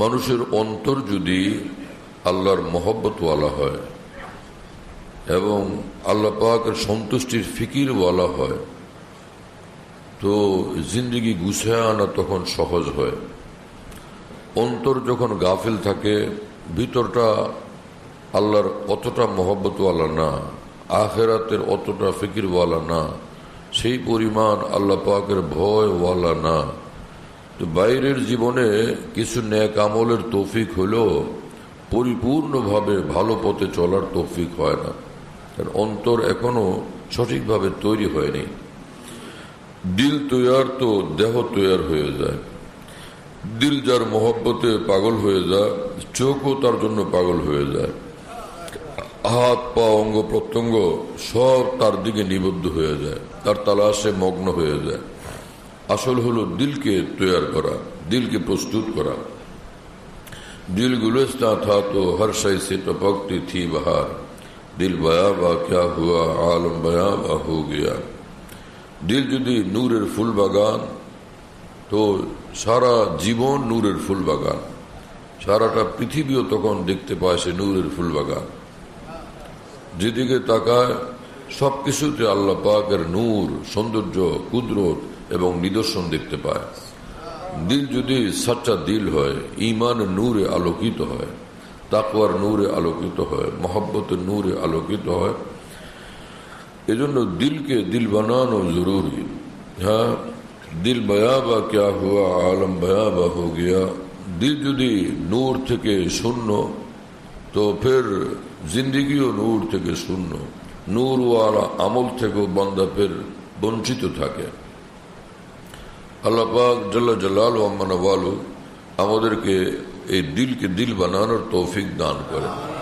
মানুষের অন্তর যদি আল্লাহর মহব্বতওয়ালা হয় এবং আল্লাহ পাকের সন্তুষ্টির ফিকির বলা হয়, তো জিন্দগি গুছায় আনা তখন সহজ হয়। অন্তর যখন গাফিল থাকে, ভিতরটা আল্লাহর অতটা মহব্বতওয়ালা না, আখেরাতের অতটা ফিকিরওয়ালা না, সেই পরিমাণ আল্লাহ পাকের ভয়ওয়ালা না। তো বাইরের জীবনে কিছু ন্যাক আমলের তৌফিক হলেও পরিপূর্ণভাবে ভালো পথে চলার তৌফিক হয় না। কারণ অন্তর এখনও সঠিকভাবে তৈরি হয়নি। দিল তৈয়ার তো দেহ তৈয়ার হয়ে যায়। দিল যার মহব্বতে পাগল হয়ে যায়, চোখও তার জন্য পাগল হয়ে যায়। হাত, পা, অঙ্গ, প্রত্যঙ্গ সব তার দিকে নিবদ্ধ হয়ে যায়। তার তালাশে মগ্ন হয়ে যায়। আসল হলো দিলকে তৈয়ার করা দিলকে প্রস্তুত করা दिल गुलस्ता था तो हर शय से टपकती थी बहार दिल बयाबा क्या हुआ आलम बयाबा हो गया দিল যদি নূরের ফুল বাগান তো সারা জীবন নূরের ফুল বাগান সারাটা পৃথিবীও তখন দেখতে পায় সে নূরের ফুল বাগান যেদিকে তাকায় সব কিছুতে আল্লাহ পাকের নূর, সৌন্দর্য, কুদরত এবং নিদর্শন দেখতে পায়। দিল যদি সাচ্চা দিল হয় ইমান নূরে আলোকিত হয়, তাকওয়ার নূরে আলোকিত হয়, মহব্বতের নূরে আলোকিত হয়, এজন্য দিলকে দিল বানানো জরুরি। হ্যাঁ দিল বয়াবা ক্যা হুয়া, আলম বয়াবা হো গিয়া। দিল যদি নূর থেকে শূন্য, তো ফের জিন্দিগিও নূর থেকে শূন্য। নূরওয়ালা আমল থেকেও বন্দাপের বঞ্চিত থাকে। আল্লাপাক জল্লা জাল্লা জালাল আমাদেরকে এই দিলকে দিল বানানোর তৌফিক দান করেন।